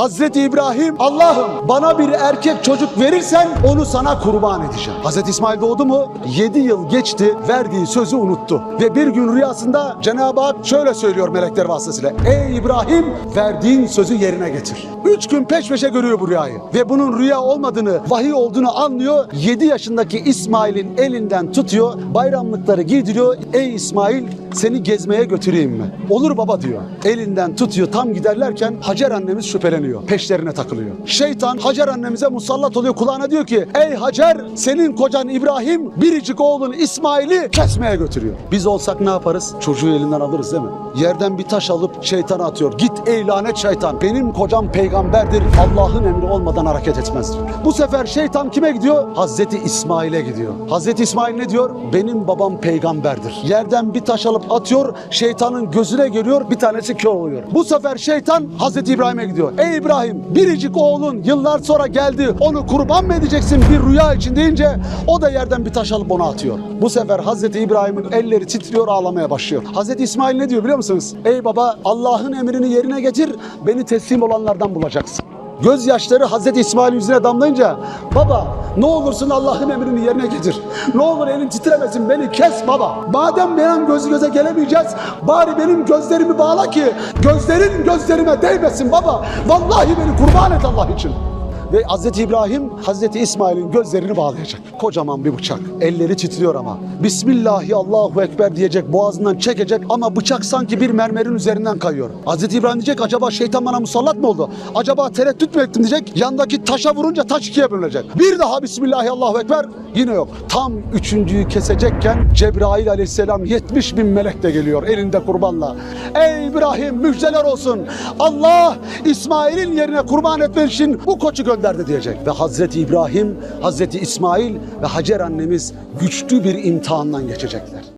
Hazreti İbrahim Allah'ım bana bir erkek çocuk verirsen onu sana kurban edeceğim. Hazreti İsmail doğdu mu? 7 yıl geçti verdiği sözü unuttu. Ve bir gün rüyasında Cenab-ı Hak şöyle söylüyor melekler vasıtasıyla. Ey İbrahim verdiğin sözü yerine getir. Üç gün peş peşe görüyor bu rüyayı. Ve bunun rüya olmadığını, vahiy olduğunu anlıyor. 7 yaşındaki İsmail'in elinden tutuyor. Bayramlıkları giydiriyor. Ey İsmail seni gezmeye götüreyim mi? Olur baba diyor. Elinden tutuyor tam giderlerken Hacer annemiz şüpheleniyor. Peşlerine takılıyor. Şeytan Hacer annemize musallat oluyor. Kulağına diyor ki ey Hacer senin kocan İbrahim biricik oğlun İsmail'i kesmeye götürüyor. Biz olsak ne yaparız? Çocuğu elinden alırız değil mi? Yerden bir taş alıp şeytana atıyor. Git ey lanet şeytan. Benim kocam peygamberdir. Allah'ın emri olmadan hareket etmez. Bu sefer şeytan kime gidiyor? Hazreti İsmail'e gidiyor. Hazreti İsmail ne diyor? Benim babam peygamberdir. Yerden bir taş alıp atıyor. Şeytanın gözüne geliyor. Bir tanesi kör oluyor. Bu sefer şeytan Hazreti İbrahim'e gidiyor. Ey İbrahim biricik oğlun yıllar sonra geldi. Onu kurban mı edeceksin bir rüya için deyince o da yerden bir taş alıp ona atıyor. Bu sefer Hazreti İbrahim'in elleri titriyor ağlamaya başlıyor. Hazreti İsmail ne diyor biliyor musunuz? Ey baba Allah'ın emrini yerine getir beni teslim olanlardan bulacaksın. Gözyaşları Hazreti İsmail yüzüne damlayınca baba ne olursun Allah'ın emrini yerine getir. Ne olur elin titremesin beni kes baba. Madem benim göz göze gelemeyeceğiz bari benim gözlerimi bağla ki gözlerin gözlerime değmesin baba. Vallahi beni kurban et Allah için. Ve Hazreti İbrahim Hazreti İsmail'in gözlerini bağlayacak. Kocaman bir bıçak. Elleri titriyor ama. Bismillahi Allahu Ekber diyecek boğazından çekecek ama bıçak sanki bir mermerin üzerinden kayıyor. Hazreti İbrahim diyecek acaba şeytan bana musallat mı oldu? Acaba tereddüt mü ettim diyecek. Yandaki taşa vurunca taş ikiye bölünecek. Bir daha Bismillahi Allahu Ekber yine yok. Tam üçüncüyü kesecekken Cebrail aleyhisselam 70 bin melek de geliyor elinde kurbanla. Ey İbrahim müjdeler olsun. Allah İsmail'in yerine kurban etmen için bu koçu gönderdi diyecek. Ve Hazreti İbrahim, Hazreti İsmail ve Hacer annemiz güçlü bir imtihandan geçecekler.